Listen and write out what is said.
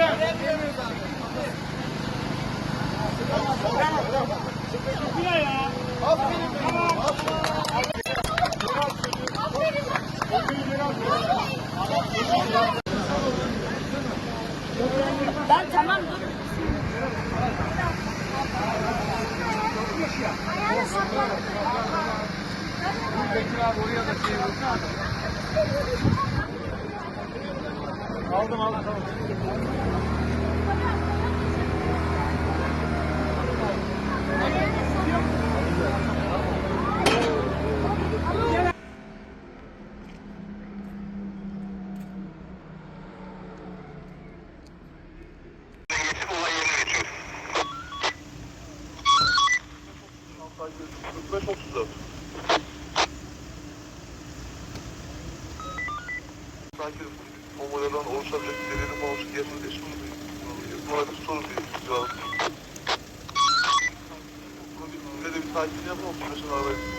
Ben tamam. Ayağını sakla. Bekir abi oraya da şey vurdu. Aldım aldım tamam. Geçip olay yerine geçiyor. 45 34. Sanki bombalardan oluşabilecek delili falan olsun gerçekleşmiş mi? Buna bir soru değil. Cevap. Ne de bir sakin yapma. Oturmasın arabayı.